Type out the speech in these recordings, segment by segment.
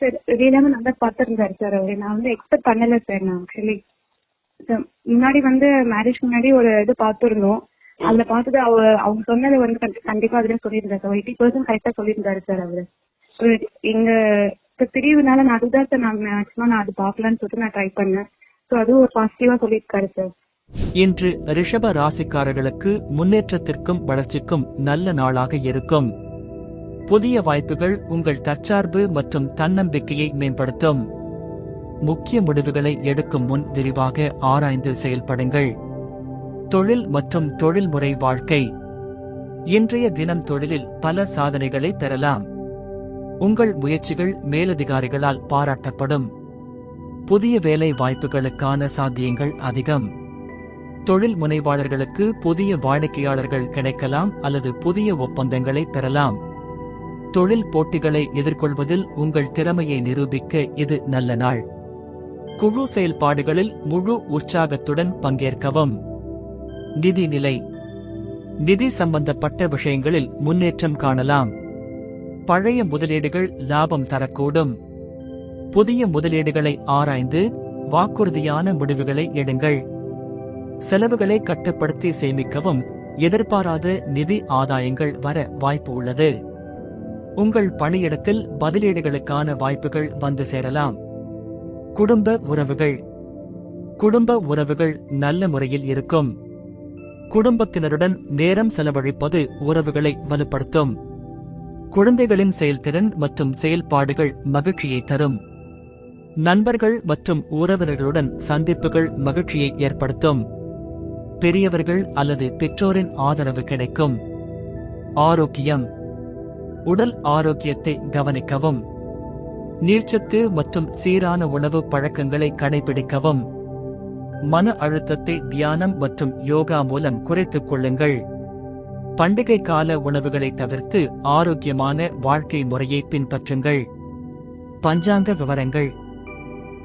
Sir வெளியிலாம நல்லா பார்த்துருந்தாரு sir அவரு. நான் வந்து எக்ஸ்பெக்ட் பண்ணல சார் நான் ஆக்சுவலி முன்னாடி வந்து மேரேஜ் முன்னாடி ஒரு இது பார்த்துருந்தோம். அதுல பார்த்தது அவ அவங்க சொன்னது வந்து கண்டிப்பா அதுல சொல்லியிருந்தாரு சார். எயிட்டி பர்சன்ட் கரெக்டா சொல்லியிருந்தாரு சார் அவரு. எங்க இப்ப பிரிவுனால நான் அதுதான் சார் நான் மேக்ஸிமம் நான் அது பார்க்கலான்னு சொல்லிட்டு நான் ட்ரை பண்ணேன். ஸோ அதுவும் ஒரு பாசிட்டிவா சொல்லியிருக்காரு சார். இன்று ரிஷப ராசிக்காரர்களுக்கு முன்னேற்றத்திற்கும் வளர்ச்சிக்கும் நல்ல நாளாக இருக்கும். புதிய வாய்ப்புகள் உங்கள் தற்சார்பு மற்றும் தன்னம்பிக்கையை மேம்படுத்தும். முக்கிய முடிவுகளை எடுக்கும் முன் விரிவாக ஆராய்ந்து செயல்படுங்கள். தொழில் மற்றும் தொழில்முறை வாழ்க்கை. இன்றைய தினம் தொழிலில் பல சாதனைகளை பெறலாம். உங்கள் முயற்சிகள் மேலதிகாரிகளால் பாராட்டப்படும். புதிய வேலை வாய்ப்புகளுக்கான சாத்தியங்கள் அதிகம். தொழில் முனைவாளர்களுக்கு புதிய வாடிக்கையாளர்கள் கிடைக்கலாம் அல்லது புதிய ஒப்பந்தங்களை பெறலாம். தொழில் போட்டிகளை எதிர்கொள்வதில் உங்கள் திறமையை நிரூபிக்க இது நல்ல நாள். குழு செயல்பாடுகளில் முழு உற்சாகத்துடன் பங்கேற்கவும். நிதி நிலை. நிதி சம்பந்தப்பட்ட விஷயங்களில் முன்னேற்றம் காணலாம். பழைய முதலீடுகள் லாபம் தரக்கூடும். புதிய முதலீடுகளை ஆராய்ந்து வாக்குறுதியான முடிவுகளை எடுங்கள். செலவுகளை கட்டுப்படுத்தி சேமிக்கவும் எதிர்பாராத நிதி ஆதாயங்கள் வர வாய்ப்பு உள்ளது. உங்கள் பணியிடத்தில் பதிலீடுகளுக்கான வாய்ப்புகள் வந்து சேரலாம். குடும்ப உறவுகள். குடும்ப உறவுகள் நல்ல முறையில் இருக்கும். குடும்பத்தினருடன் நேரம் செலவழிப்பது உறவுகளை வலுப்படுத்தும். குழந்தைகளின் செயல்திறன் மற்றும் செயல்பாடுகள் மகிழ்ச்சியை தரும். நண்பர்கள் மற்றும் உறவினர்களுடன் சந்திப்புகள் மகிழ்ச்சியை ஏற்படுத்தும். பெரியவர்கள் அல்லது பெற்றோரின் ஆதரவு கிடைக்கும். ஆரோக்கியம். உடல் ஆரோக்கியத்தை கவனிக்கவும். நீர்ச்சத்து மற்றும் சீரான உணவு பழக்கங்களை கடைபிடிக்கவும். மன அழுத்தத்தை தியானம் மற்றும் யோகா மூலம் குறைத்துக் கொள்ளுங்கள். பண்டிகை கால உணவுகளை தவிர்த்து ஆரோக்கியமான வாழ்க்கை முறையை பின்பற்றுங்கள். பஞ்சாங்க விவரங்கள்.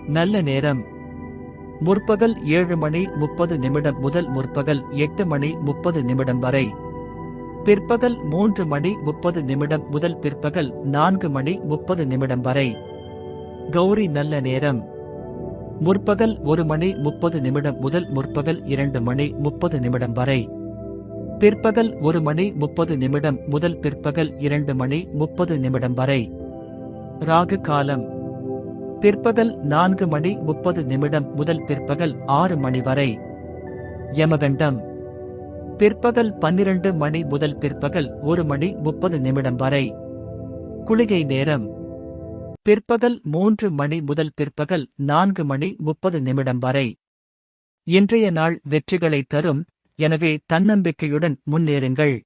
நல்ல நேரம். முற்பகல் ஏழு மணி முப்பது நிமிடம் முதல் முற்பகல் எட்டு மணி முப்பது நிமிடம் வரை. பிற்பகல் மூன்று மணி முப்பது நிமிடம் முதல் பிற்பகல் நான்கு மணி முப்பது நிமிடம் வரை. கௌரி நல்ல நேரம். முற்பகல் ஒரு மணி முப்பது நிமிடம் முதல் முற்பகல் இரண்டு மணி முப்பது நிமிடம் வரை. பிற்பகல் ஒரு மணி முப்பது நிமிடம் முதல் பிற்பகல் இரண்டு மணி முப்பது நிமிடம் வரை. ராகு காலம். பிற்பகல் நான்கு மணி முப்பது நிமிடம் முதல் பிற்பகல் ஆறு மணி வரை. யமகண்டம். பிற்பகல் பன்னிரண்டு மணி முதல் பிற்பகல் ஒரு மணி முப்பது நிமிடம் வரை. குளிகை நேரம். பிற்பகல் மூன்று மணி முதல் பிற்பகல் நான்கு மணி முப்பது நிமிடம் வரை. இன்றைய நாள் வெற்றிகளை தரும். எனவே தன்னம்பிக்கையுடன் முன்னேறுங்கள்.